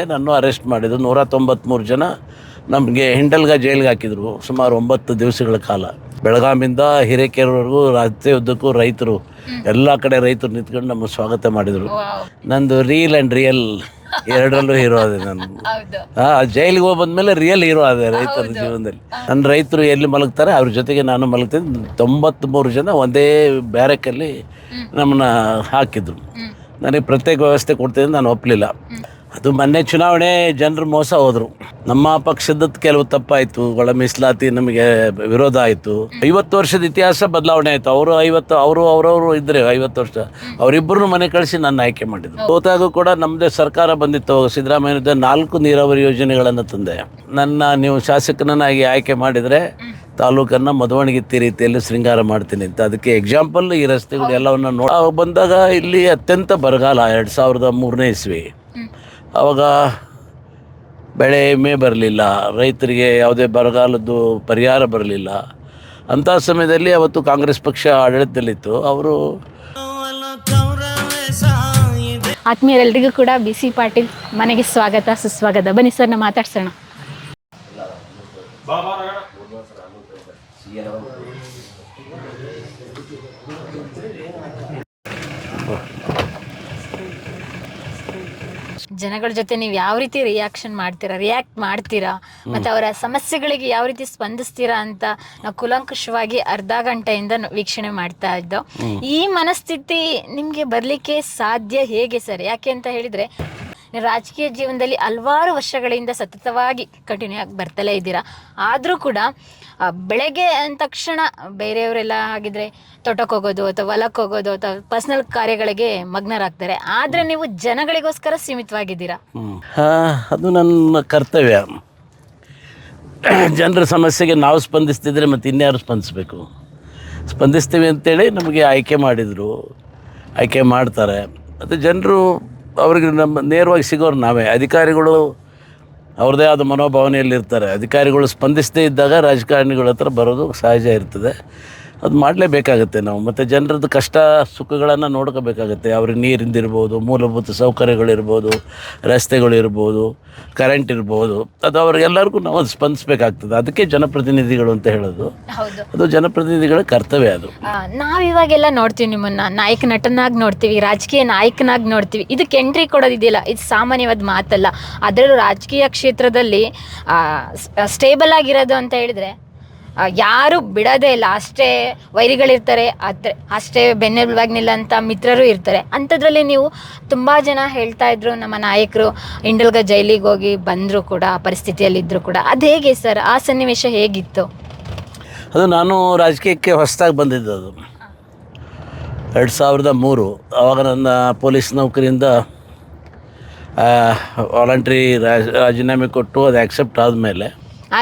ನನ್ನ ಅರೆಸ್ಟ್ ಮಾಡಿದ್ರು. ನೂರ ತೊಂಬತ್ತ್ಮೂರು ಜನ ನಮಗೆ ಹಿಂಡಲ್ಗ ಜೈಲಿಗೆ ಹಾಕಿದ್ರು. ಸುಮಾರು ಒಂಬತ್ತು ದಿವಸಗಳ ಕಾಲ. ಬೆಳಗಾಮಿಂದ ಹಿರೇಕೆರೆವರೆಗೂ ರಸ್ತೆ ಉದ್ದಕ್ಕೂ ರೈತರು ಎಲ್ಲ ಕಡೆ ರೈತರು ನಿಂತ್ಕೊಂಡು ನಮ್ಮ ಸ್ವಾಗತ ಮಾಡಿದರು. ನಂದು ರೀಲ್ ಆ್ಯಂಡ್ ರಿಯಲ್ ಎರಡರಲ್ಲೂ ಹೀರೋ ಅದೇ ನಾನು. ಆ ಜೈಲಿಗೆ ಹೋಗಿ ಬಂದಮೇಲೆ ರಿಯಲ್ ಹೀರೋ ಅದೇ ರೈತರ ಜೀವನದಲ್ಲಿ. ನನ್ನ ರೈತರು ಎಲ್ಲಿ ಮಲಗ್ತಾರೆ ಅವ್ರ ಜೊತೆಗೆ ನಾನು ಮಲಗ್ತೀನಿ. ತೊಂಬತ್ತ್ಮೂರು ಜನ ಒಂದೇ ಬ್ಯಾರಕಲ್ಲಿ ನಮ್ಮನ್ನ ಹಾಕಿದ್ರು. ನನಗೆ ಪ್ರತ್ಯೇಕ ವ್ಯವಸ್ಥೆ ಕೊಡ್ತೀನಿ ನಾನು ಒಪ್ಪಲಿಲ್ಲ ಅದು ಮೊನ್ನೆ ಚುನಾವಣೆ ಜನರು ಮೋಸ ಹೋದರು. ನಮ್ಮ ಪಕ್ಷದ ಕೆಲವು ತಪ್ಪಾಯಿತು, ಒಳ ಮೀಸಲಾತಿ ನಮಗೆ ವಿರೋಧ ಆಯಿತು. ಐವತ್ತು ವರ್ಷದ ಇತಿಹಾಸ ಬದಲಾವಣೆ ಆಯಿತು. ಅವರು ಐವತ್ತು, ಅವರು ಅವರವರು ಇದ್ದರೆ ಐವತ್ತು ವರ್ಷ ಅವರಿಬ್ಬರನ್ನು ಮನೆ ಕಳಿಸಿ ನನ್ನ ಆಯ್ಕೆ ಮಾಡಿದ್ರು. ಸೋತಾಗೂ ಕೂಡ ನಮ್ಮದೇ ಸರ್ಕಾರ ಬಂದಿತ್ತು ಸಿದ್ದರಾಮಯ್ಯ ನಾಲ್ಕು ನೀರಾವರಿ ಯೋಜನೆಗಳನ್ನು ತಂದೆ. ನನ್ನ ನೀವು ಶಾಸಕನನ್ನಾಗಿ ಆಯ್ಕೆ ಮಾಡಿದರೆ ತಾಲೂಕನ್ನು ಮಧುವಣಗಿತ್ತಿ ರೀತಿಯಲ್ಲಿ ಶೃಂಗಾರ ಮಾಡ್ತೀನಿ ಅಂತ. ಅದಕ್ಕೆ ಎಕ್ಸಾಂಪಲ್ ಈ ರಸ್ತೆಗಳು ಎಲ್ಲವನ್ನು ನೋಡಿ ಬಂದಾಗ ಇಲ್ಲಿ ಅತ್ಯಂತ ಬರಗಾಲ, ಎರಡು ಸಾವಿರದ ಮೂರನೇ ಇಸ್ವಿ. ಆವಾಗ ಬೆಳೆ ವಿಮೆ ಬರಲಿಲ್ಲ. ರೈತರಿಗೆ ಯಾವುದೇ ಬರಗಾಲದ್ದು ಪರಿಹಾರ ಬರಲಿಲ್ಲ. ಅಂಥ ಸಮಯದಲ್ಲಿ ಅವತ್ತು ಕಾಂಗ್ರೆಸ್ ಪಕ್ಷ ಆಡಳಿತದಲ್ಲಿತ್ತು. ಅವರು ಆತ್ಮೀಯರೆಲ್ಲರಿಗೂ ಕೂಡ ಬಿ ಸಿ ಪಾಟೀಲ್ ಮನೆಗೆ ಸ್ವಾಗತ ಸುಸ್ವಾಗತ. ಬನ್ನಿ ಸರ್ ನಾ ಮಾತಾಡ್ಸೋಣ. ಜನಗಳ ಜೊತೆ ನೀವು ಯಾವ ರೀತಿ ರಿಯಾಕ್ಷನ್ ಮಾಡ್ತೀರಾ? ರಿಯಾಕ್ಟ್ ಮಾಡ್ತೀರಾ? ಮತ್ತೆ ಅವರ ಸಮಸ್ಯೆಗಳಿಗೆ ಯಾವ ರೀತಿ ಸ್ಪಂದಿಸ್ತೀರಾ ಅಂತ ನಾವು ಕುಲಂಕುಷವಾಗಿ ಅರ್ಧ ಗಂಟೆಯಿಂದ ವೀಕ್ಷಣೆ ಮಾಡ್ತಾ ಇದ್ದೋ ಈ ಮನಸ್ಥಿತಿ ನಿಮಗೆ ಬರಲಿಕ್ಕೆ ಸಾಧ್ಯ ಹೇಗೆ ಸರ್? ಯಾಕೆ ಅಂತ ಹೇಳಿದ್ರೆ ರಾಜಕೀಯ ಜೀವನದಲ್ಲಿ ಹಲವಾರು ವರ್ಷಗಳಿಂದ ಸತತವಾಗಿ ಕಂಟಿನ್ಯೂ ಆಗಿ ಬರ್ತಲೇ ಇದ್ದೀರಾ. ಆದರೂ ಕೂಡ ಬೆಳಗ್ಗೆ ಅಂದ ತಕ್ಷಣ ಬೇರೆಯವರೆಲ್ಲ ಆಗಿದ್ರೆ ತೋಟಕ್ಕೆ ಹೋಗೋದು ಅಥವಾ ಹೊಲಕ್ಕೆ ಹೋಗೋದು ಅಥವಾ ಪರ್ಸನಲ್ ಕಾರ್ಯಗಳಿಗೆ ಮಗ್ನರಾಗ್ತಾರೆ. ಆದರೆ ನೀವು ಜನಗಳಿಗೋಸ್ಕರ ಸೀಮಿತವಾಗಿದ್ದೀರಾ? ಅದು ನನ್ನ ಕರ್ತವ್ಯ. ಜನರ ಸಮಸ್ಯೆಗೆ ನಾವು ಸ್ಪಂದಿಸ್ತಿದ್ರೆ ಮತ್ತು ಇನ್ಯಾರು ಸ್ಪಂದಿಸ್ಬೇಕು? ಸ್ಪಂದಿಸ್ತೀವಿ ಅಂತೇಳಿ ನಮಗೆ ಆಯ್ಕೆ ಮಾಡಿದರು. ಆಯ್ಕೆ ಮಾಡ್ತಾರೆ. ಮತ್ತು ಜನರು ಅವ್ರಿಗೆ ನಮ್ಮ ನೇರವಾಗಿ ಸಿಗೋರು ನಾವೇ. ಅಧಿಕಾರಿಗಳು ಅವ್ರದ್ದೇ ಆದ ಮನೋಭಾವನೆಯಲ್ಲಿರ್ತಾರೆ. ಅಧಿಕಾರಿಗಳು ಸ್ಪಂದಿಸದೇ ಇದ್ದಾಗ ರಾಜಕಾರಣಿಗಳ ಹತ್ರ ಬರೋದು ಸಹಜ ಇರ್ತದೆ. ಅದು ಮಾಡಲೇಬೇಕಾಗುತ್ತೆ ನಾವು. ಮತ್ತು ಜನರದ್ದು ಕಷ್ಟ ಸುಖಗಳನ್ನು ನೋಡ್ಕೋಬೇಕಾಗುತ್ತೆ. ಅವ್ರಿಗೆ ನೀರಿಂದಿರ್ಬೋದು ಮೂಲಭೂತ ಸೌಕರ್ಯಗಳಿರ್ಬೋದು ರಸ್ತೆಗಳಿರ್ಬೋದು ಕರೆಂಟ್ ಇರ್ಬೋದು. ಅದು ಅವ್ರಿಗೆಲ್ಲರಿಗೂ ನಾವು ಅದು ಸ್ಪಂದಿಸಬೇಕಾಗ್ತದೆ. ಅದಕ್ಕೆ ಜನಪ್ರತಿನಿಧಿಗಳು ಅಂತ ಹೇಳೋದು. ಅದು ಜನಪ್ರತಿನಿಧಿಗಳ ಕರ್ತವ್ಯ ಅದು. ನಾವು ಇವಾಗೆಲ್ಲ ನೋಡ್ತೀವಿ ನಿಮ್ಮನ್ನು. ನಾಯಕ ನಟನಾಗಿ ನೋಡ್ತೀವಿ ರಾಜಕೀಯ ನಾಯಕನಾಗಿ ನೋಡ್ತೀವಿ. ಇದಕ್ಕೆ ಎಂಟ್ರಿ ಕೊಡೋದಿದೆಯಲ್ಲ ಇದು ಸಾಮಾನ್ಯವಾದ ಮಾತಲ್ಲ. ಅದರಲ್ಲೂ ರಾಜಕೀಯ ಕ್ಷೇತ್ರದಲ್ಲಿ ಸ್ಟೇಬಲ್ ಆಗಿರೋದು ಅಂತ ಹೇಳಿದ್ರೆ ಯಾರು ಬಿಡೋದೇ ಇಲ್ಲ ಅಷ್ಟೇ ವೈರಿಗಳಿರ್ತಾರೆ ಅದ್ರ ಅಷ್ಟೇ ಬೆನ್ನೆಲುಬಾಗಿ ನಿಲ್ಲಂಥ ಮಿತ್ರರು ಇರ್ತಾರೆ. ಅಂಥದ್ರಲ್ಲಿ ನೀವು ತುಂಬ ಜನ ಹೇಳ್ತಾ ಇದ್ರು, ನಮ್ಮ ನಾಯಕರು ಇಂಡಲ್ಗ ಜೈಲಿಗೆ ಹೋಗಿ ಬಂದರೂ ಕೂಡ ಆ ಪರಿಸ್ಥಿತಿಯಲ್ಲಿದ್ದರೂ ಕೂಡ. ಅದು ಹೇಗೆ ಸರ್? ಆ ಸನ್ನಿವೇಶ ಹೇಗಿತ್ತು? ಅದು ನಾನು ರಾಜಕೀಯಕ್ಕೆ ಹೊಸದಾಗಿ ಬಂದಿದ್ದು ಅದು. ಎರಡು ಸಾವಿರದ ಮೂರು. ಆವಾಗ ನನ್ನ ಪೊಲೀಸ್ ನೌಕರಿಯಿಂದ ವಾಲಂಟ್ರಿ ರಾಜೀನಾಮೆ ಕೊಟ್ಟು ಅದು ಆ್ಯಕ್ಸೆಪ್ಟ್ ಆದಮೇಲೆ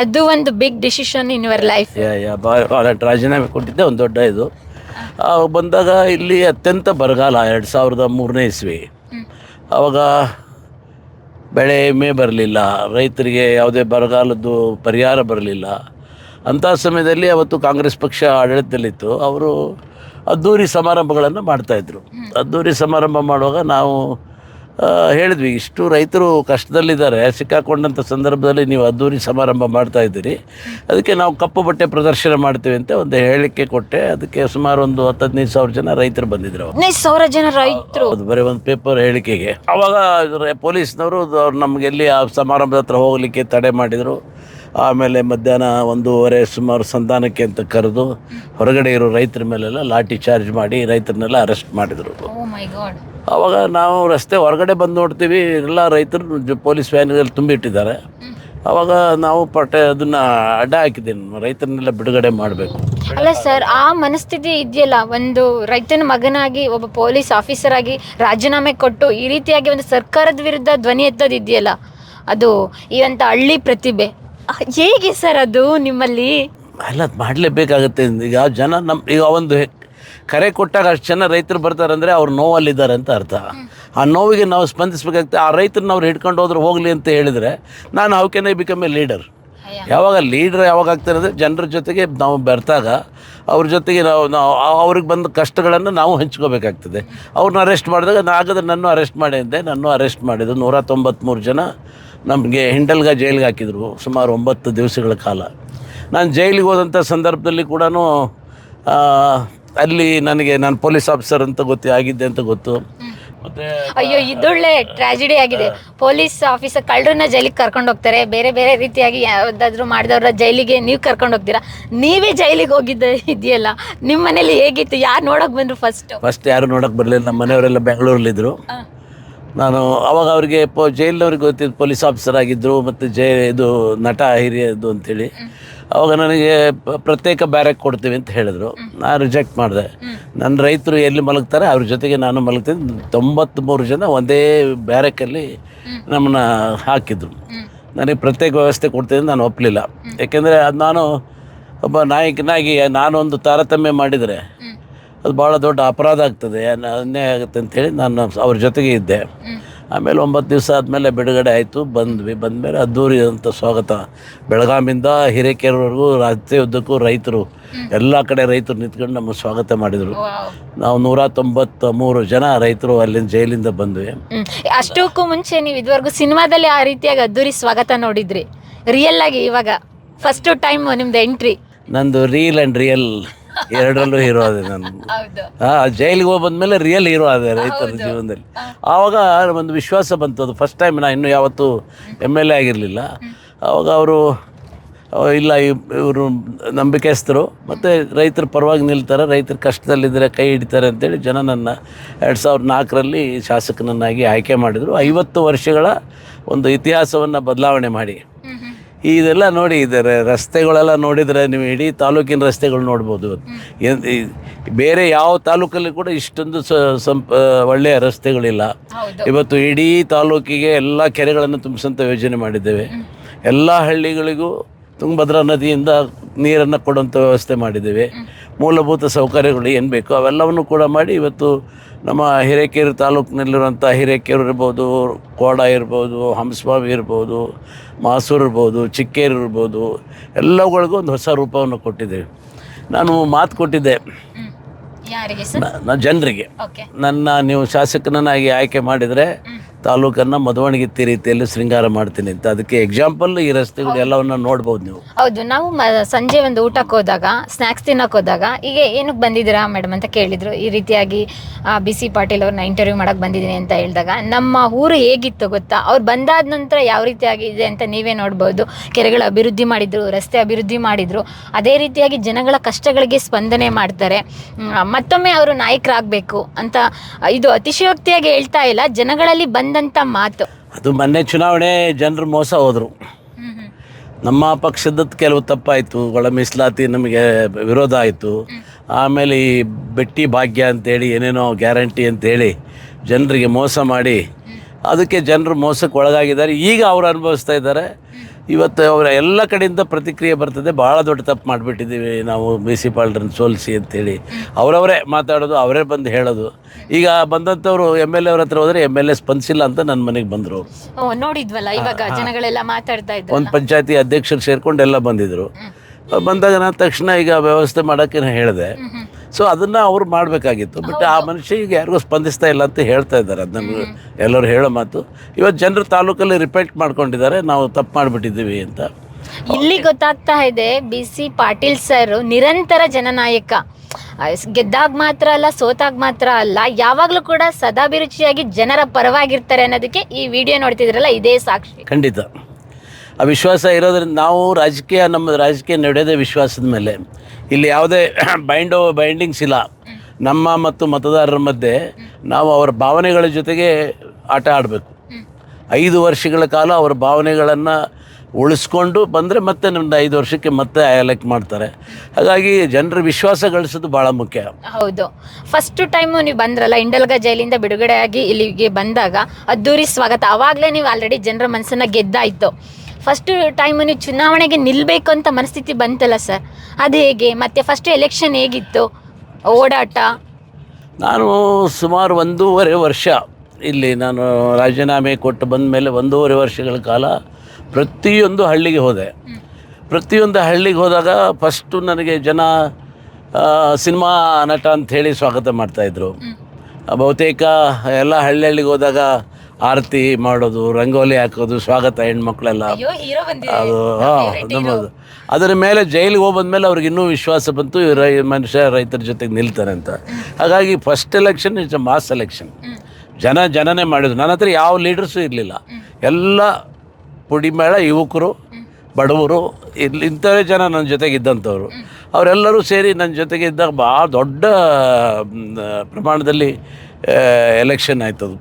ಅದು ಒಂದು big decision in your life ರಾಜೀನಾಮೆ ಕೊಟ್ಟಿದ್ದೆ ಒಂದು ದೊಡ್ಡ ಇದು. ಆವಾಗ ಬಂದಾಗ ಇಲ್ಲಿ ಅತ್ಯಂತ ಬರಗಾಲ ಎರಡು ಸಾವಿರದ ಮೂರನೇ ಇಸ್ವಿ. ಆವಾಗ ಬೆಳೆ ವಿಮೆ ಬರಲಿಲ್ಲ ರೈತರಿಗೆ ಯಾವುದೇ ಬರಗಾಲದ್ದು ಪರಿಹಾರ ಬರಲಿಲ್ಲ. ಅಂಥ ಸಮಯದಲ್ಲಿ ಅವತ್ತು ಕಾಂಗ್ರೆಸ್ ಪಕ್ಷ ಆಡಳಿತದಲ್ಲಿತ್ತು. ಅವರು ಅದ್ದೂರಿ ಸಮಾರಂಭಗಳನ್ನು ಮಾಡ್ತಾಯಿದ್ರು ಅದ್ದೂರಿ ಸಮಾರಂಭ ಮಾಡುವಾಗ ನಾವು ಹೇಳಿದ್ವಿ ಇಷ್ಟು ರೈತರು ಕಷ್ಟದಲ್ಲಿದ್ದಾರೆ ಸಿಕ್ಕಾಕೊಂಡಂಥ ಸಂದರ್ಭದಲ್ಲಿ ನೀವು ಅದ್ದೂರಿ ಸಮಾರಂಭ ಮಾಡ್ತಾ ಇದ್ದೀರಿ. ಅದಕ್ಕೆ ನಾವು ಕಪ್ಪು ಬಟ್ಟೆ ಪ್ರದರ್ಶನ ಮಾಡ್ತೀವಿ ಅಂತ ಒಂದು ಹೇಳಿಕೆ ಕೊಟ್ಟೆ. ಅದಕ್ಕೆ ಸುಮಾರು ಒಂದು ಹತ್ತು ಹದಿನೈದು ಸಾವಿರ ಜನ ರೈತರು ಬಂದಿದ್ರು. ಹದಿನೈದು ಸಾವಿರ ಜನ ರೈತರು. ಅದು ಬರೀ ಒಂದು ಪೇಪರ್ ಹೇಳಿಕೆಗೆ. ಅವಾಗ ಪೊಲೀಸ್ನವರು ಅವ್ರು ನಮ್ಗೆ ಎಲ್ಲಿ ಆ ಸಮಾರಂಭದ ಹತ್ರ ಹೋಗಲಿಕ್ಕೆ ತಡೆ ಮಾಡಿದರು. ಆಮೇಲೆ ಮಧ್ಯಾಹ್ನ ಒಂದೂವರೆ ಸುಮಾರು ಸಂಧಾನಕ್ಕೆ ಅಂತ ಕರೆದು ಹೊರಗಡೆ ಇರೋ ರೈತರ ಮೇಲೆಲ್ಲ ಲಾಠಿ ಚಾರ್ಜ್ ಮಾಡಿ ರೈತರನ್ನೆಲ್ಲ ಅರೆಸ್ಟ್ ಮಾಡಿದರು. ಗಾಡ್ ಆವಾಗ ನಾವು ರಸ್ತೆ ಹೊರಗಡೆ ಬಂದು ನೋಡ್ತೀವಿ ಎಲ್ಲ ರೈತರು ಜ- ಪೊಲೀಸ್ ವ್ಯಾನ್ಗಳಲ್ಲಿ ತುಂಬಿಟ್ಟಿದ್ದಾರೆ ಆವಾಗ ನಾವು ಪಟ್ಟೆ ಅದನ್ನು ಅಡ್ಡ ಹಾಕಿದ್ದೀನಿ ರೈತರನ್ನೆಲ್ಲ ಬಿಡುಗಡೆ ಮಾಡಬೇಕು. ಅಲ್ಲ ಸರ್ ಆ ಮನಸ್ಥಿತಿ ಇದೆಯಲ್ಲ ಒಂದು ರೈತನ ಮಗನಾಗಿ ಒಬ್ಬ ಪೊಲೀಸ್ ಆಫೀಸರ್ ಆಗಿ ರಾಜೀನಾಮೆ ಕೊಟ್ಟು ಈ ರೀತಿಯಾಗಿ ಒಂದು ಸರ್ಕಾರದ ವಿರುದ್ಧ ಧ್ವನಿ ಎತ್ತೋದು ಇದೆಯಲ್ಲ ಅದು ಈ ಅಂತ ಹಳ್ಳಿ ಪ್ರತಿಭೆ. ಅಹ್, ಹೇಗೆ ಸರ್ ಅದು ನಿಮ್ಮಲ್ಲಿ? ಅಲ್ಲ ಅದು ಮಾಡಲೇಬೇಕಾಗತ್ತೆ. ಈಗ ಜನ ನಮ್ಮ ಈಗ ಒಂದು ಕರೆ ಕೊಟ್ಟಾಗ ಅಷ್ಟು ಜನ ರೈತರು ಬರ್ತಾರಂದರೆ ಅವ್ರು ನೋವಲ್ಲಿದ್ದಾರೆ ಅಂತ ಅರ್ಥ. ಆ ನೋವಿಗೆ ನಾವು ಸ್ಪಂದಿಸಬೇಕಾಗುತ್ತೆ ಆ ರೈತರನ್ನ ಅವ್ರು ಹಿಡ್ಕೊಂಡು ಹೋದ್ರೆ ಹೋಗಲಿ ಅಂತ ಹೇಳಿದರೆ ನಾನು how can I become a leader ಯಾವಾಗ ಲೀಡ್ರ್ ಯಾವಾಗ ಆಗ್ತಾರೆ ಅಂದರೆ ಜನರ ಜೊತೆಗೆ ನಾವು ಬೆರ್ತಾಗ ಅವ್ರ ಜೊತೆಗೆ ನಾವು ನಾವು ಅವ್ರಿಗೆ ಬಂದ ಕಷ್ಟಗಳನ್ನು ನಾವು ಹಂಚ್ಕೋಬೇಕಾಗ್ತದೆ. ಅವ್ರನ್ನ ಅರೆಸ್ಟ್ ಮಾಡಿದಾಗ ನಾಗದ ನನ್ನ ಅರೆಸ್ಟ್ ಮಾಡಿದ್ದೆ ನಾನು ಅರೆಸ್ಟ್ ಮಾಡಿದ್ದು ನೂರ ತೊಂಬತ್ತ್ಮೂರು ಜನ ನಮಗೆ ಹಿಂಡಲ್ಗ ಜೈಲಿಗೆ ಹಾಕಿದರು ಸುಮಾರು ಒಂಬತ್ತು ದಿವಸಗಳ ಕಾಲ. ನಾನು ಜೈಲಿಗೆ ಹೋದಂಥ ಸಂದರ್ಭದಲ್ಲಿ ಕೂಡ ಅಲ್ಲಿ ನನಗೆ ನಾನು ಪೊಲೀಸ್ ಆಫೀಸರ್ ಅಂತ ಗೊತ್ತು ಆಗಿದ್ದೆ ಅಂತ ಗೊತ್ತು. ಮತ್ತು ಅಯ್ಯೋ ಇದೊಳ್ಳೆ ಟ್ರಾಜಿಡಿ ಆಗಿದೆ. ಪೊಲೀಸ್ ಆಫೀಸರ್ ಕಳ್ಳರನ್ನ ಜೈಲಿಗೆ ಕರ್ಕೊಂಡು ಹೋಗ್ತಾರೆ. ಬೇರೆ ಬೇರೆ ರೀತಿಯಾಗಿ ಯಾವ್ದಾದ್ರು ಮಾಡಿದವ್ರ ಜೈಲಿಗೆ ನೀವು ಕರ್ಕೊಂಡು ಹೋಗ್ತೀರಾ? ನೀವೇ ಜೈಲಿಗೆ ಹೋಗಿದ್ದ ಇದೆಯಲ್ಲ? ನಿಮ್ಮ ಮನೇಲಿ ಹೇಗಿತ್ತು? ಯಾರು ನೋಡಕ್ ಬಂದ್ರು ಫಸ್ಟ್ ಫಸ್ಟ್ ಯಾರು ನೋಡಕ್ ಬರಲಿಲ್ಲ. ನಮ್ಮ ಮನೆಯವರೆಲ್ಲ ಬೆಂಗಳೂರಲ್ಲಿದ್ದರು ನಾನು ಅವಾಗ ಅವರಿಗೆ ಪೊ, ಜೈಲಿನವ್ರಿಗೆ ಗೊತ್ತಿದ್ದು ಪೊಲೀಸ್ ಆಫೀಸರ್ ಆಗಿದ್ದರು ಮತ್ತು ಜೈ, ಇದು ನಟ ಹಿರಿಯದು ಅಂತೇಳಿ. ಅವಾಗ ನನಗೆ ಪ್ರತ್ಯೇಕ ಬ್ಯಾರಕ್ ಕೊಡ್ತೀವಿ ಅಂತ ಹೇಳಿದ್ರು. ನಾನು ರಿಜೆಕ್ಟ್ ಮಾಡಿದೆ. ನನ್ನ ರೈತರು ಎಲ್ಲಿ ಮಲಗ್ತಾರೆ ಅವ್ರ ಜೊತೆಗೆ ನಾನು ಮಲಗ್ತೀನಿ. ತೊಂಬತ್ತ್ಮೂರು ಜನ ಒಂದೇ ಬ್ಯಾರಕಲ್ಲಿ ನಮ್ಮನ್ನ ಹಾಕಿದ್ರು. ನನಗೆ ಪ್ರತ್ಯೇಕ ವ್ಯವಸ್ಥೆ ಕೊಡ್ತೀನಿ ನಾನು ಒಪ್ಪಲಿಲ್ಲ ಯಾಕೆಂದರೆ ಅದು ನಾನು ಒಬ್ಬ ನಾಯಕನಾಗಿ ನಾನೊಂದು ತಾರತಮ್ಯ ಮಾಡಿದರೆ ಅದು ಭಾಳ ದೊಡ್ಡ ಅಪರಾಧ ಆಗ್ತದೆ. ಅನ್ಯಾಯ ಆಗುತ್ತೆ ಅಂತೇಳಿ ನಾನು ಅವ್ರ ಜೊತೆಗೆ ಇದ್ದೆ. ಆಮೇಲೆ ಒಂಬತ್ತು ದಿವಸ ಆದಮೇಲೆ ಬಿಡುಗಡೆ ಆಯಿತು. ಬಂದ್ವಿ. ಬಂದಮೇಲೆ ಅದ್ದೂರಿ ಅಂತ ಸ್ವಾಗತ. ಬೆಳಗಾಮಿಂದ ಹಿರೇಕೆರೆವರೆಗೂ ಉದ್ದಕ್ಕೂ ರೈತರು ಎಲ್ಲ ಕಡೆ ರೈತರು ನಿಂತ್ಕೊಂಡು ನಮ್ಮ ಸ್ವಾಗತ ಮಾಡಿದರು. ನಾವು ನೂರ ತೊಂಬತ್ತ ಮೂರು ಜನ ರೈತರು ಅಲ್ಲಿಂದ ಜೈಲಿಂದ ಬಂದ್ವಿ. ಅಷ್ಟಕ್ಕೂ ಮುಂಚೆ ನೀವು ಇದುವರೆಗೂ ಸಿನಿಮಾದಲ್ಲಿ ಆ ರೀತಿಯಾಗಿ ಅದ್ದೂರಿ ಸ್ವಾಗತ ನೋಡಿದ್ರಿ. ರಿಯಲ್ ಆಗಿ ಇವಾಗ ಫಸ್ಟ್ ಟೈಮ್ ನಿಮ್ದು ಎಂಟ್ರಿ ನಂದು ರೀಲ್ ಆ್ಯಂಡ್ ರಿಯಲ್ ಎರಡರಲ್ಲೂ ಹೀರೋ ಅದೇ ನಾನು. ಹಾ ಜೈಲಿಗೆ ಹೋಗಿ ಬಂದ್ಮೇಲೆ ರಿಯಲ್ ಹೀರೋ ಅದೇ ರೈತರ ಜೀವನದಲ್ಲಿ. ಆವಾಗ ಒಂದು ವಿಶ್ವಾಸ ಬಂತು ಅದು ಫಸ್ಟ್ ಟೈಮ್ ನಾನು ಇನ್ನೂ ಯಾವತ್ತೂ ಎಂ ಎಲ್ ಎ ಆಗಿರಲಿಲ್ಲ. ಆವಾಗ ಅವರು ಇಲ್ಲ ಇವರು ನಂಬಿಕೆಸ್ತರು ಮತ್ತು ರೈತರ ಪರವಾಗಿ ನಿಲ್ತಾರೆ ರೈತರ ಕಷ್ಟದಲ್ಲಿದ್ದರೆ ಕೈ ಹಿಡಿತಾರೆ ಅಂತೇಳಿ ಜನ ನನ್ನ ಎರಡು ಸಾವಿರದ ನಾಲ್ಕರಲ್ಲಿ ಶಾಸಕನನ್ನಾಗಿ ಆಯ್ಕೆ ಮಾಡಿದರು. ಐವತ್ತು ವರ್ಷಗಳ ಒಂದು ಇತಿಹಾಸವನ್ನು ಬದಲಾವಣೆ ಮಾಡಿ. ಇದೆಲ್ಲ ನೋಡಿ ಇದ್ದಾರೆ. ರಸ್ತೆಗಳೆಲ್ಲ ನೋಡಿದರೆ ನೀವು ಇಡೀ ತಾಲೂಕಿನ ರಸ್ತೆಗಳು ನೋಡ್ಬೋದು ಬೇರೆ ಯಾವ ತಾಲೂಕಲ್ಲಿ ಕೂಡ ಇಷ್ಟೊಂದು ಸ ಸಂಪ ಒಳ್ಳೆಯ ರಸ್ತೆಗಳಿಲ್ಲ. ಇವತ್ತು ಇಡೀ ತಾಲೂಕಿಗೆ ಎಲ್ಲ ಕೆರೆಗಳನ್ನು ತುಂಬಿಸೋಂಥ ಯೋಜನೆ ಮಾಡಿದ್ದೇವೆ. ಎಲ್ಲ ಹಳ್ಳಿಗಳಿಗೂ ತುಂಗಭದ್ರಾ ನದಿಯಿಂದ ನೀರನ್ನು ಕೊಡುವಂಥ ವ್ಯವಸ್ಥೆ ಮಾಡಿದ್ದೇವೆ. ಮೂಲಭೂತ ಸೌಕರ್ಯಗಳು ಏನು ಬೇಕೋ ಅವೆಲ್ಲವನ್ನು ಕೂಡ ಮಾಡಿ ಇವತ್ತು ನಮ್ಮ ಹಿರೇಕೆರೆ ತಾಲೂಕಿನಲ್ಲಿರುವಂಥ ಹಿರೇಕೇರು ಇರ್ಬೋದು ಕೋಡ ಇರ್ಬೋದು ಹಂಸಬಾವಿ ಇರ್ಬೋದು ಮಾಸೂರು ಇರ್ಬೋದು ಚಿಕ್ಕೇರಿ ಇರ್ಬೋದು ಎಲ್ಲವುಗಳಿಗೂ ಒಂದು ಹೊಸ ರೂಪವನ್ನು ಕೊಟ್ಟಿದ್ದೇವೆ. ನಾನು ಮಾತು ಕೊಟ್ಟಿದ್ದೆ. ನಾನು ಜನರಿಗೆ. ನನ್ನ ನೀವು ಶಾಸಕನನ್ನಾಗಿ ಆಯ್ಕೆ ಮಾಡಿದರೆ ತಾಲೂಕನ್ನು ಮಧುವಣಗಿತ್ತಿ ರೀತಿಯಲ್ಲಿ ಶೃಂಗಾರ ಮಾಡ್ತೀನಿ ಅಂತ. ಅದಕ್ಕೆ ಎಕ್ಸಾಂಪಲ್ ಈ ರಸ್ತೆಗಳು ಎಲ್ಲವನ್ನ ನೋಡ್ಬೋದು ನೀವು. ಹೌದು, ನಾವು ಮ- ಸಂಜೆ ಒಂದು ಊಟಕ್ಕೆ ಹೋದಾಗ ಸ್ನ್ಯಾಕ್ಸ್ ತಿನ್ನಕ್ಕೆ ಹೋದಾಗ ಈಗ ಏನಕ್ಕೆ ಬಂದಿದ್ದೀರಾ ಮೇಡಮ್ ಅಂತ ಕೇಳಿದ್ರು. ಈ ರೀತಿಯಾಗಿ ಬಿ ಸಿ ಪಾಟೀಲ್ ಅವ್ರನ್ನ ಇಂಟರ್ವ್ಯೂ ಮಾಡಕ್ಕೆ ಬಂದಿದ್ದೀನಿ ಅಂತ ಹೇಳಿದಾಗ, ನಮ್ಮ ಊರು ಹೇಗಿತ್ತು ಗೊತ್ತಾ? ಅವ್ರು ಬಂದಾದ ನಂತರ ಯಾವ ರೀತಿಯಾಗಿದೆ ಅಂತ ನೀವೇ ನೋಡ್ಬೋದು. ಕೆರೆಗಳ ಅಭಿವೃದ್ಧಿ ಮಾಡಿದ್ರು, ರಸ್ತೆ ಅಭಿವೃದ್ಧಿ ಮಾಡಿದ್ರು. ಅದೇ ರೀತಿಯಾಗಿ ಜನಗಳ ಕಷ್ಟಗಳಿಗೆ ಸ್ಪಂದನೆ ಮಾಡ್ತಾರೆ. ಮತ್ತೊಮ್ಮೆ ಅವರು ನಾಯಕರಾಗಬೇಕು ಅಂತ, ಇದು ಅತಿಶಯೋಕ್ತಿಯಾಗಿ ಹೇಳ್ತಾ ಇಲ್ಲ. ಜನಗಳಲ್ಲಿ ಬಂದಂಥ ಮಾತು. ಅದು ಮೊನ್ನೆ ಚುನಾವಣೆ ಜನರು ಮೋಸ ಹೋದರು. ನಮ್ಮ ಪಕ್ಷದ ಕೆಲವು ತಪ್ಪಾಯಿತು, ಒಳ ಮೀಸಲಾತಿ ನಮಗೆ ವಿರೋಧ ಆಯಿತು. ಆಮೇಲೆ ಈ ಬೆಟ್ಟಿ ಭಾಗ್ಯ ಅಂತೇಳಿ ಏನೇನೋ ಗ್ಯಾರಂಟಿ ಅಂತೇಳಿ ಜನರಿಗೆ ಮೋಸ ಮಾಡಿ, ಅದಕ್ಕೆ ಜನರು ಮೋಸಕ್ಕೆ ಒಳಗಾಗಿದ್ದಾರೆ. ಈಗ ಅವರು ಅನುಭವಿಸ್ತಾ ಇದ್ದಾರೆ. ಇವತ್ತು ಅವರ ಎಲ್ಲ ಕಡೆಯಿಂದ ಪ್ರತಿಕ್ರಿಯೆ ಬರ್ತದೆ. ಭಾಳ ದೊಡ್ಡ ತಪ್ಪು ಮಾಡಿಬಿಟ್ಟಿದ್ದೀವಿ ನಾವು ಬಿ ಸಿ ಪಾಲ್ರನ್ನ ಸೋಲಿಸಿ ಅಂತೇಳಿ. ಅವರವರೇ ಮಾತಾಡೋದು ಅವರೇ ಬಂದು ಹೇಳೋದು. ಈಗ ಬಂದಂಥವ್ರು ಎಂ ಎಲ್ ಎ ಅವ್ರ ಹತ್ರ ಹೋದರೆ ಎಂ ಎಲ್ ಎ ಸ್ಪಂದಿಸಿಲ್ಲ ಅಂತ ನನ್ನ ಮನೆಗೆ ಬಂದರು. ನೋಡಿದ್ವಲ್ಲ ಇವಾಗ ಜನಗಳೆಲ್ಲ ಮಾತಾಡ್ತಾ ಇದ್ದಾರೆ ಒಂದು ಪಂಚಾಯತಿ ಅಧ್ಯಕ್ಷರು ಸೇರ್ಕೊಂಡು ಎಲ್ಲ ಬಂದಿದ್ದರು ಬಂದಾಗ ನಾನು ತಕ್ಷಣ ಈಗ ವ್ಯವಸ್ಥೆ ಮಾಡೋಕ್ಕೆ ಹೇಳಿದೆ. ಸೊ ಅದನ್ನು ಅವ್ರು ಮಾಡಬೇಕಾಗಿತ್ತು. ಬಟ್ ಆ ಮನುಷ್ಯ ಈಗ ಯಾರಿಗೂ ಸ್ಪಂದಿಸ್ತಾ ಇಲ್ಲ ಅಂತ ಹೇಳ್ತಾ ಇದ್ದಾರೆ. ಅದು ನಮ್ಗೆ ಎಲ್ಲರೂ ಹೇಳೋ ಮಾತು. ಇವತ್ತು ಜನರು ತಾಲೂಕಲ್ಲಿ ರಿಪೇಟ್ ಮಾಡ್ಕೊಂಡಿದ್ದಾರೆ. ನಾವು ತಪ್ಪು ಮಾಡಿಬಿಟ್ಟಿದ್ದೀವಿ ಅಂತ. ಇಲ್ಲಿ ಗೊತ್ತಾಗ್ತಾ ಇದೆ ಬಿ ಸಿ ಪಾಟೀಲ್ ಸರ್ ನಿರಂತರ ಜನನಾಯಕ. ಗೆದ್ದಾಗ ಮಾತ್ರ ಅಲ್ಲ ಸೋತಾಗ ಮಾತ್ರ ಅಲ್ಲ ಯಾವಾಗಲೂ ಕೂಡ ಸದಾಭಿರುಚಿಯಾಗಿ ಜನರ ಪರವಾಗಿರ್ತಾರೆ ಅನ್ನೋದಕ್ಕೆ ಈ ವಿಡಿಯೋ ನೋಡ್ತಿದ್ರಲ್ಲ ಇದೇ ಸಾಕ್ಷಿ. ಖಂಡಿತ. ಆ ವಿಶ್ವಾಸ ಇರೋದ್ರಿಂದ ನಾವು ರಾಜಕೀಯ, ನಮ್ಮ ರಾಜಕೀಯ ನಡೆಯೋದೇ ವಿಶ್ವಾಸದ ಮೇಲೆ. ಇಲ್ಲಿ ಯಾವುದೇ ಬೈಂಡ್ ಬೈಂಡಿಂಗ್ಸ್ ಇಲ್ಲ. ನಮ್ಮ ಮತ್ತು ಮತದಾರರ ಮಧ್ಯೆ ನಾವು ಅವರ ಭಾವನೆಗಳ ಜೊತೆಗೆ ಆಟ ಆಡಬೇಕು. ಐದು ವರ್ಷಗಳ ಕಾಲ ಅವರ ಭಾವನೆಗಳನ್ನು ಉಳಿಸ್ಕೊಂಡು ಬಂದರೆ ಮತ್ತೆ ನಮ್ಮದು ಐದು ವರ್ಷಕ್ಕೆ ಮತ್ತೆ ಎಲೆಕ್ಟ್ ಮಾಡ್ತಾರೆ. ಹಾಗಾಗಿ ಜನರ ವಿಶ್ವಾಸ ಗಳಿಸೋದು ಭಾಳ ಮುಖ್ಯ. ಹೌದು. ಫಸ್ಟ್ ಟೈಮು ನೀವು ಬಂದ್ರಲ್ಲ ಇಂಡಲ್ಗ ಜೈಲಿಂದ ಬಿಡುಗಡೆಯಾಗಿ ಇಲ್ಲಿಗೆ ಬಂದಾಗ ಅದ್ದೂರಿ ಸ್ವಾಗತ. ಅವಾಗಲೇ ನೀವು ಆಲ್ರೆಡಿ ಜನರ ಮನಸ್ಸನ್ನ ಗೆದ್ದಾಯ್ತು. ಫಸ್ಟ್ ಟೈಮು ನೀವು ಚುನಾವಣೆಗೆ ನಿಲ್ಲಬೇಕು ಅಂತ ಮನಸ್ಥಿತಿ ಬಂತಲ್ಲ ಸರ್ ಅದು ಹೇಗೆ? ಮತ್ತೆ ಫಸ್ಟ್ ಎಲೆಕ್ಷನ್ ಹೇಗಿತ್ತು? ಓಡಾಟ? ನಾನು ಸುಮಾರು ಒಂದೂವರೆ ವರ್ಷ ಇಲ್ಲಿ ನಾನು ರಾಜೀನಾಮೆ ಕೊಟ್ಟು ಬಂದ ಮೇಲೆ ಒಂದೂವರೆ ವರ್ಷಗಳ ಕಾಲ ಪ್ರತಿಯೊಂದು ಹಳ್ಳಿಗೆ ಹೋದೆ. ಪ್ರತಿಯೊಂದು ಹಳ್ಳಿಗೆ ಹೋದಾಗ ಫಸ್ಟು ನನಗೆ ಜನ ಸಿನಿಮಾ ನಟ ಅಂತ ಹೇಳಿ ಸ್ವಾಗತ ಮಾಡ್ತಾಯಿದ್ರು ಬಹುತೇಕ ಎಲ್ಲ ಹಳ್ಳಿ ಹಳ್ಳಿಗೆ ಹೋದಾಗ ಆರತಿ ಮಾಡೋದು ರಂಗೋಲಿ ಹಾಕೋದು ಸ್ವಾಗತ ಹೆಣ್ಮಕ್ಳೆಲ್ಲ. ಅದು ಹಾಂ ನಮ್ಮದು. ಅದರ ಮೇಲೆ ಜೈಲಿಗೆ ಹೋಗಿ ಬಂದಮೇಲೆ ಅವ್ರಿಗೆ ಇನ್ನೂ ವಿಶ್ವಾಸ ಬಂತು ರೈ ಮನುಷ್ಯ ರೈತರ ಜೊತೆಗೆ ನಿಲ್ತಾರೆ ಅಂತ. ಹಾಗಾಗಿ first election it's mass election ಜನ ಜನನೇ ಮಾಡಿದ್ರು. ನನ್ನ ಹತ್ರ ಯಾವ ಲೀಡರ್ಸು ಇರಲಿಲ್ಲ. ಎಲ್ಲ ಪುಡಿಮೇಳ ಯುವಕರು ಬಡವರು ಇಲ್ಲಿ ಇಂಥವೇ ಜನ ನನ್ನ ಜೊತೆಗೆ ಇದ್ದಂಥವ್ರು. ಅವರೆಲ್ಲರೂ ಸೇರಿ ನನ್ನ ಜೊತೆಗೆ ಇದ್ದಾಗ ಭಾಳ ದೊಡ್ಡ ಪ್ರಮಾಣದಲ್ಲಿ ಎಲೆಕ್ಷನ್ ಆಯ್ತದು.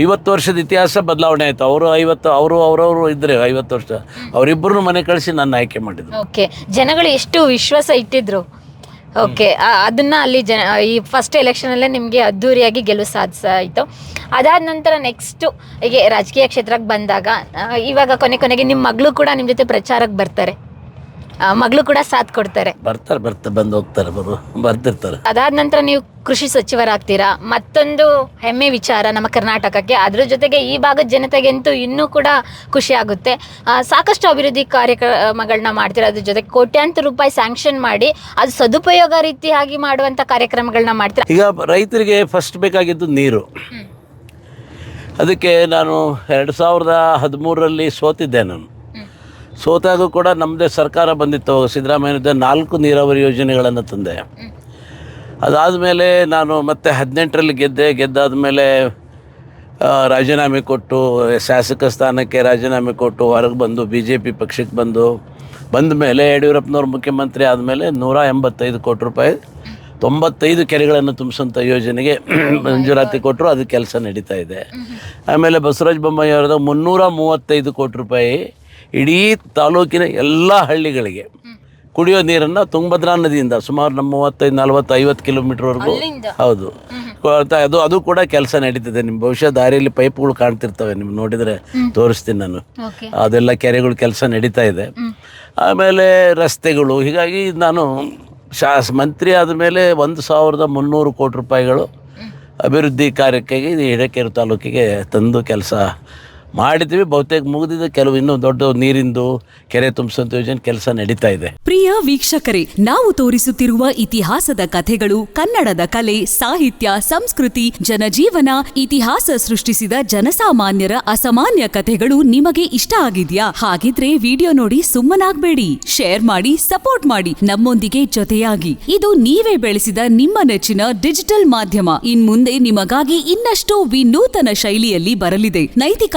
ಐವತ್ತು ವರ್ಷದ ಇತಿಹಾಸ ಬದಲಾವಣೆ ಆಯಿತು. ಅವರು ಐವತ್ತು ಅವರು ಅವರವರು ಇದ್ರೆ ಐವತ್ತು ವರ್ಷ. ಅವರಿಬ್ಬರು ಮನೆ ಕಳಿಸಿ ನನ್ನ ಆಯ್ಕೆ ಮಾಡಿದ್ರು ಓಕೆ ಜನಗಳು ಎಷ್ಟು ವಿಶ್ವಾಸ ಇಟ್ಟಿದ್ರು? ಓಕೆ ಅದನ್ನ ಅಲ್ಲಿ ಜನ ಈ ಫಸ್ಟ್ ಎಲೆಕ್ಷನಲ್ಲೇ ನಿಮಗೆ ಅದ್ದೂರಿಯಾಗಿ ಗೆಲುವು ಸಾಧಿಸಾಯಿತು ಅದಾದ ನಂತರ ನೆಕ್ಸ್ಟು ಹೀಗೆ ರಾಜಕೀಯ ಕ್ಷೇತ್ರಕ್ಕೆ ಬಂದಾಗ ಇವಾಗ ಕೊನೆ ಕೊನೆಗೆ ನಿಮ್ಮ ಮಗಳು ಕೂಡ ನಿಮ್ಮ ಜೊತೆ ಪ್ರಚಾರಕ್ಕೆ ಬರ್ತಾರೆ. ಮಗಳು ಕೂಡ ಸಾಥ್ ಕೊಡ್ತಾರೆ. ಬರ್ತಾರೆ ಬರ್ತಾರೆ ಬಂದು ಹೋಗ್ತಾರೆ ಬರು ಬರ್ತಿರ್ತಾರೆ. ಅದಾದ ನಂತರ ನೀವು ಕೃಷಿ ಸಚಿವರಾಗ್ತೀರಾ? ಮತ್ತೊಂದು ಹೆಮ್ಮೆ ವಿಚಾರ ನಮ್ಮ ಕರ್ನಾಟಕಕ್ಕೆ. ಅದ್ರ ಜೊತೆಗೆ ಈ ಭಾಗದ ಜನತೆಗಂತೂ ಇನ್ನೂ ಕೂಡ ಖುಷಿ ಆಗುತ್ತೆ. ಆ, ಸಾಕಷ್ಟು ಅಭಿವೃದ್ಧಿ ಕಾರ್ಯಕ್ರಮಗಳನ್ನ ಮಾಡ್ತೀರಾ? ಅದ್ರ ಜೊತೆಗೆ ಕೋಟ್ಯಾಂತರ ರೂಪಾಯಿ ಸ್ಯಾಂಕ್ಷನ್ ಮಾಡಿ ಅದು ಸದುಪಯೋಗ ರೀತಿಯಾಗಿ ಮಾಡುವಂತ ಕಾರ್ಯಕ್ರಮಗಳನ್ನ ಮಾಡ್ತೀರಾ? ಈಗ ರೈತರಿಗೆ ಫಸ್ಟ್ ಬೇಕಾಗಿದ್ದು ನೀರು. ಅದಕ್ಕೆ ನಾನು ಎರಡು ಸಾವಿರದ ಹದಿಮೂರರಲ್ಲಿ ಸೋತಿದ್ದೆ ನಾನು. ಸೋತಾಗೂ ಕೂಡ ನಮ್ಮದೇ ಸರ್ಕಾರ ಬಂದಿತ್ತು ಸಿದ್ದರಾಮಯ್ಯನದ ನಾಲ್ಕು ನೀರಾವರಿ ಯೋಜನೆಗಳನ್ನು ತಂದೆ. ಅದಾದಮೇಲೆ ನಾನು ಮತ್ತೆ ಹದಿನೆಂಟರಲ್ಲಿ ಗೆದ್ದೆ, ಗೆದ್ದಾದಮೇಲೆ ರಾಜೀನಾಮೆ ಕೊಟ್ಟು, ಶಾಸಕ ಸ್ಥಾನಕ್ಕೆ ರಾಜೀನಾಮೆ ಕೊಟ್ಟು ಹೊರಗೆ ಬಂದು ಬಿ ಜೆ ಪಿ ಪಕ್ಷಕ್ಕೆ ಬಂದು ಬಂದ ಮೇಲೆ ಯಡಿಯೂರಪ್ಪನವ್ರು ಮುಖ್ಯಮಂತ್ರಿ ಆದಮೇಲೆ ನೂರ ಎಂಬತ್ತೈದು ಕೋಟಿ ರೂಪಾಯಿ, ತೊಂಬತ್ತೈದು ಕೆರೆಗಳನ್ನು ತುಂಬಿಸೋಂಥ ಯೋಜನೆಗೆ ಮಂಜೂರಾತಿ ಕೊಟ್ಟರು ಅದು ಕೆಲಸ ನಡೀತಾ ಇದೆ. ಆಮೇಲೆ ಬಸವರಾಜ ಬೊಮ್ಮಾಯಿ ಅವರದ ಮುನ್ನೂರ ಮೂವತ್ತೈದು ಕೋಟಿ ರೂಪಾಯಿ ಇಡೀ ತಾಲೂಕಿನ ಎಲ್ಲ ಹಳ್ಳಿಗಳಿಗೆ ಕುಡಿಯೋ ನೀರನ್ನು ತುಂಗಭದ್ರಾ ನದಿಯಿಂದ ಸುಮಾರು ನಮ್ಮ ಮೂವತ್ತೈದು ನಲ್ವತ್ತು ಐವತ್ತು ಕಿಲೋಮೀಟ್ರ್ವರೆಗೂ ಹೌದು. ಅದು ಅದು ಕೂಡ ಕೆಲಸ ನಡೀತಿದೆ. ನಿಮ್ಮ ಬಹುಶಃ ದಾರಿಯಲ್ಲಿ ಪೈಪ್ಗಳು ಕಾಣ್ತಿರ್ತವೆ. ನಿಮ್ಗೆ ನೋಡಿದರೆ ತೋರಿಸ್ತೀನಿ ನಾನು. ಅದೆಲ್ಲ ಕೆರೆಗಳು ಕೆಲಸ ನಡೀತಾ ಇದೆ. ಆಮೇಲೆ ರಸ್ತೆಗಳು ಹೀಗಾಗಿ ನಾನು ಶಾಸ್ ಮಂತ್ರಿ ಆದಮೇಲೆ ಒಂದು ಸಾವಿರದ ಮುನ್ನೂರು ಕೋಟಿ ರೂಪಾಯಿಗಳು ಅಭಿವೃದ್ಧಿ ಕಾರ್ಯಕ್ಕಾಗಿ ಹಿರೇಕೆರೆ ತಾಲೂಕಿಗೆ ತಂದು ಕೆಲಸ ಮಾಡಿದ್ದೀವಿ ಬಹುತೇಕ ಮುಗಿದಿದೆ ಕೆಲವು ಇನ್ನೂ ದೊಡ್ಡ ನೀರಿಂದು, ಕೆರೆ ತುಂಬಿಸುವಂತ ಯೋಜನೆ ಕೆಲಸ ನಡೀತಾ ಇದೆ. ಪ್ರಿಯ ವೀಕ್ಷಕರೇ, ನಾವು ತೋರಿಸುತ್ತಿರುವ ಇತಿಹಾಸದ ಕಥೆಗಳು ಕನ್ನಡದ ಕಲೆ, ಸಾಹಿತ್ಯ, ಸಂಸ್ಕೃತಿ, ಜನಜೀವನ, ಇತಿಹಾಸ ಸೃಷ್ಟಿಸಿದ ಜನಸಾಮಾನ್ಯರ ಅಸಾಮಾನ್ಯ ಕಥೆಗಳು ನಿಮಗೆ ಇಷ್ಟ ಆಗಿದ್ಯಾ? ಹಾಗಿದ್ರೆ ವಿಡಿಯೋ ನೋಡಿ ಸುಮ್ಮನಾಗ್ಬೇಡಿ. ಶೇರ್ ಮಾಡಿ, ಸಪೋರ್ಟ್ ಮಾಡಿ. ನಮ್ಮೊಂದಿಗೆ ಜೊತೆಯಾಗಿ. ಇದು ನೀವೇ ಬೆಳೆಸಿದ ನಿಮ್ಮ ನೆಚ್ಚಿನ ಡಿಜಿಟಲ್ ಮಾಧ್ಯಮ. ಇನ್ಮುಂದೆ ನಿಮಗಾಗಿ ಇನ್ನಷ್ಟು ವಿನೂತನ ಶೈಲಿಯಲ್ಲಿ ಬರಲಿದೆ. ನೈತಿಕ